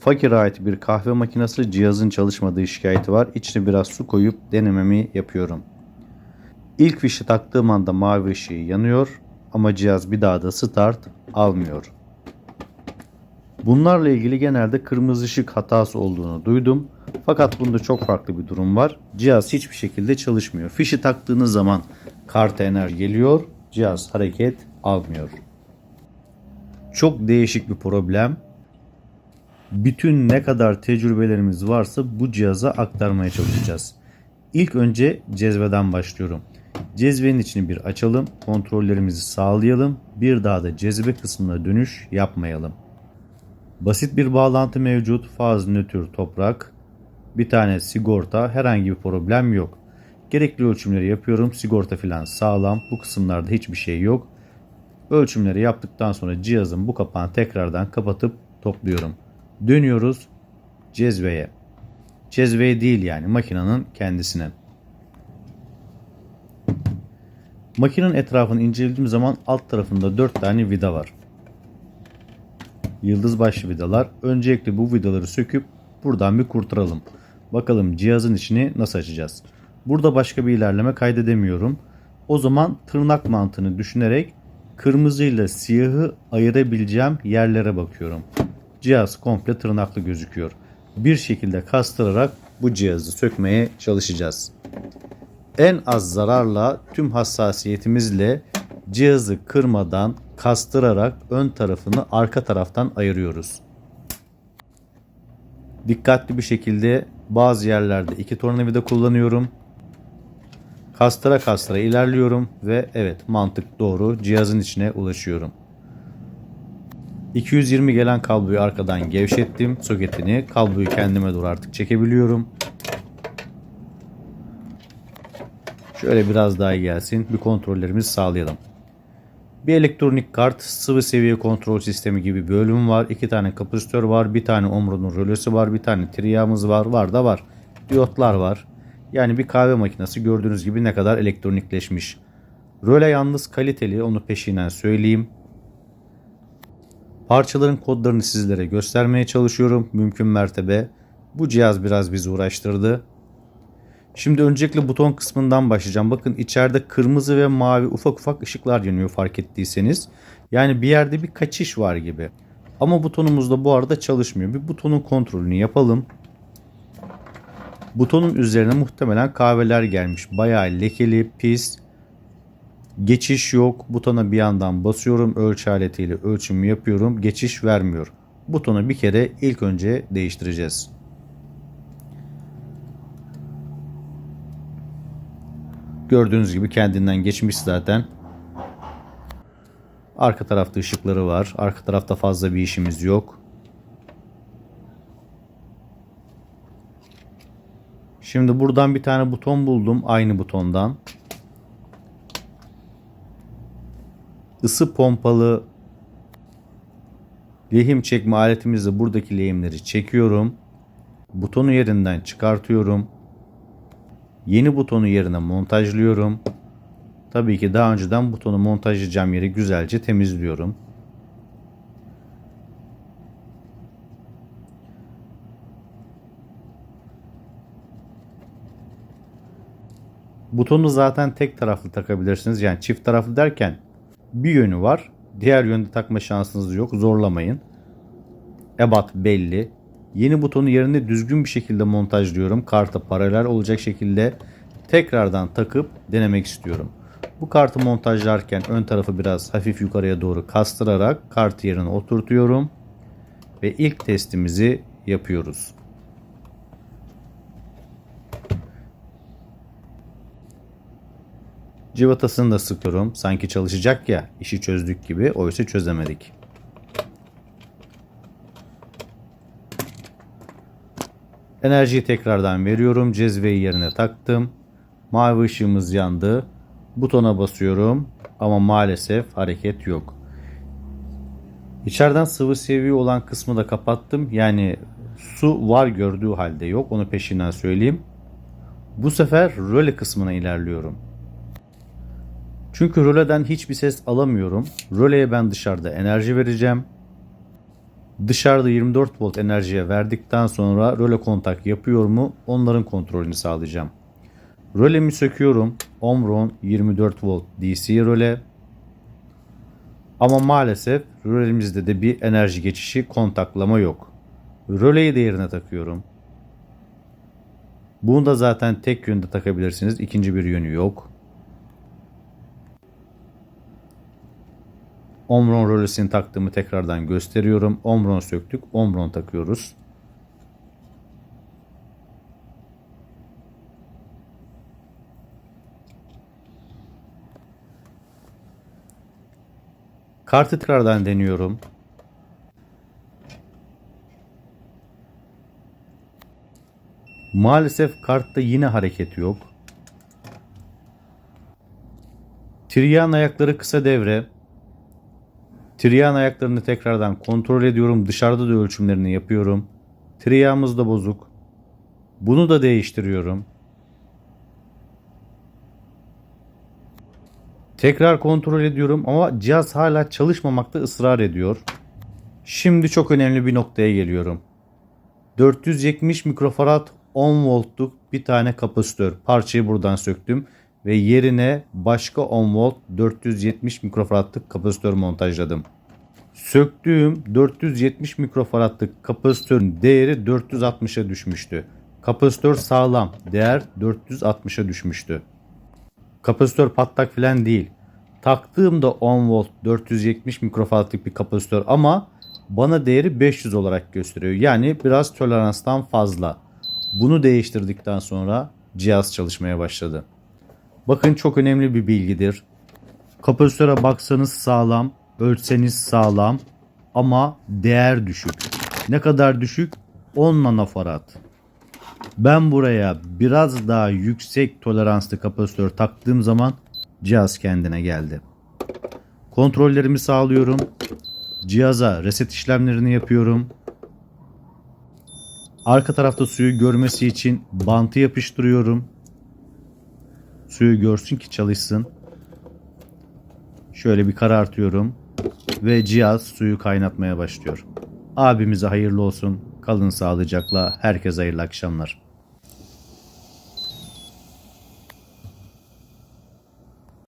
Fakir'e ait bir kahve makinesi cihazın çalışmadığı şikayeti var. İçine biraz su koyup denememi yapıyorum. İlk fişi taktığım anda mavi ışığı yanıyor ama cihaz bir daha da start almıyor. Bunlarla ilgili genelde kırmızı ışık hatası olduğunu duydum. Fakat bunda çok farklı bir durum var. Cihaz hiçbir şekilde çalışmıyor. Fişi taktığınız zaman karta enerji geliyor. Cihaz hareket almıyor. Çok değişik bir problem. Bütün ne kadar tecrübelerimiz varsa bu cihaza aktarmaya çalışacağız. İlk önce cezveden başlıyorum. Cezvenin içini bir açalım, kontrollerimizi sağlayalım. Bir daha da cezve kısmına dönüş yapmayalım. Basit bir bağlantı mevcut. Faz, nötr, toprak. Bir tane sigorta. Herhangi bir problem yok. Gerekli ölçümleri yapıyorum. Sigorta filan sağlam. Bu kısımlarda hiçbir şey yok. Ölçümleri yaptıktan sonra cihazın bu kapağını tekrardan kapatıp topluyorum. Dönüyoruz cezveye. Cezveye değil yani makinenin kendisine. Makinenin etrafını incelediğim zaman alt tarafında 4 tane vida var. Yıldız başlı vidalar. Öncelikle bu vidaları söküp buradan bir kurtaralım. Bakalım cihazın içini nasıl açacağız. Burada başka bir ilerleme kaydedemiyorum. O zaman tırnak mantığını düşünerek kırmızıyla siyahı ayırabileceğim yerlere bakıyorum. Cihaz komple tırnaklı gözüküyor. Bir şekilde kastırarak bu cihazı sökmeye çalışacağız. En az zararla tüm hassasiyetimizle cihazı kırmadan kastırarak ön tarafını arka taraftan ayırıyoruz. Dikkatli bir şekilde bazı yerlerde iki tornavida kullanıyorum. Kastıra kastıra ilerliyorum ve evet mantık doğru cihazın içine ulaşıyorum. 220 gelen kabloyu arkadan gevşettim soketini. Kabloyu kendime doğru artık çekebiliyorum. Şöyle biraz daha gelsin. Bir kontrollerimizi sağlayalım. Bir elektronik kart, sıvı seviye kontrol sistemi gibi bölüm var. iki tane kapasitör var. Bir tane omronun rölesi var. Bir tane triyamız var. Var da var. Diyotlar var. Yani bir kahve makinesi gördüğünüz gibi ne kadar elektronikleşmiş. Röle yalnız kaliteli onu peşinden söyleyeyim. Parçaların kodlarını sizlere göstermeye çalışıyorum. Mümkün mertebe. Bu cihaz biraz bizi uğraştırdı. Şimdi öncelikle buton kısmından başlayacağım. Bakın içeride kırmızı ve mavi ufak ufak ışıklar yanıyor fark ettiyseniz. Yani bir yerde bir kaçış var gibi. Ama butonumuz da bu arada çalışmıyor. Bir butonun kontrolünü yapalım. Butonun üzerine muhtemelen kahveler gelmiş. Bayağı lekeli, pis. Geçiş yok. Butona bir yandan basıyorum. Ölçü aletiyle ölçümü yapıyorum. Geçiş vermiyor. Butonu bir kere ilk önce değiştireceğiz. Gördüğünüz gibi kendinden geçmiş zaten. Arka tarafta ışıkları var. Arka tarafta fazla bir işimiz yok. Şimdi buradan bir tane buton buldum. Aynı butondan. Isı pompalı lehim çekme aletimizle buradaki lehimleri çekiyorum. Butonu yerinden çıkartıyorum. Yeni butonu yerine montajlıyorum. Tabii ki daha önceden butonu montajlayacağım yeri güzelce temizliyorum. Butonu zaten tek taraflı takabilirsiniz. Yani çift taraflı derken bir yönü var. Diğer yönde takma şansınız yok. Zorlamayın. Ebat belli. Yeni butonu yerine düzgün bir şekilde montajlıyorum. Karta paralel olacak şekilde tekrardan takıp denemek istiyorum. Bu kartı montajlarken ön tarafı biraz hafif yukarıya doğru kastırarak kart yerine oturtuyorum. Ve ilk testimizi yapıyoruz. Civatasını da sıkıyorum. Sanki çalışacak ya işi çözdük gibi oysa çözemedik. Enerjiyi tekrardan veriyorum. Cezveyi yerine taktım. Mavi ışığımız yandı. Butona basıyorum ama maalesef hareket yok. İçeriden sıvı seviye olan kısmı da kapattım. Yani su var gördüğü halde yok. Onu peşinden söyleyeyim. Bu sefer röle kısmına ilerliyorum. Çünkü röleden hiçbir ses alamıyorum. Röleye ben dışarıda enerji vereceğim. Dışarıda 24 volt enerjiye verdikten sonra röle kontak yapıyor mu onların kontrolünü sağlayacağım. Rölemi söküyorum. Omron 24 volt DC röle. Ama maalesef rölemizde de bir enerji geçişi kontaklama yok. Röleyi de yerine takıyorum. Bunu da zaten tek yönde takabilirsiniz. İkinci bir yönü yok. Omron rölesini taktığımı tekrardan gösteriyorum. Omron söktük. Omron takıyoruz. Kartı tekrardan deniyorum. Maalesef kartta yine hareket yok. Triyan ayakları kısa devre. Triyan ayaklarını tekrardan kontrol ediyorum. Dışarıda da ölçümlerini yapıyorum. Triyağımız da bozuk. Bunu da değiştiriyorum. Tekrar kontrol ediyorum ama cihaz hala çalışmamakta ısrar ediyor. Şimdi çok önemli bir noktaya geliyorum. 470 mikrofarad 10 voltluk bir tane kapasitör. Parçayı buradan söktüm ve yerine başka 10 volt 470 mikrofaradlık kapasitör montajladım. Söktüğüm 470 mikrofaradlık kapasitörün değeri 460'a düşmüştü. Kapasitör sağlam. Değer 460'a düşmüştü. Kapasitör patlak falan değil. Taktığımda 10 volt 470 mikrofaradlık bir kapasitör ama bana değeri 500 olarak gösteriyor. Yani biraz toleranstan fazla. Bunu değiştirdikten sonra cihaz çalışmaya başladı. Bakın çok önemli bir bilgidir. Kapasitöre baksanız sağlam, ölçseniz sağlam ama değer düşük. Ne kadar düşük? 10 nanofarad. Ben buraya biraz daha yüksek toleranslı kapasitör taktığım zaman cihaz kendine geldi. Kontrollerimi sağlıyorum. Cihaza reset işlemlerini yapıyorum. Arka tarafta suyu görmesi için bantı yapıştırıyorum. Suyu görsün ki çalışsın. Şöyle bir karartıyorum ve cihaz suyu kaynatmaya başlıyor. Abimize hayırlı olsun. Kalın sağlıcakla. Herkese hayırlı akşamlar.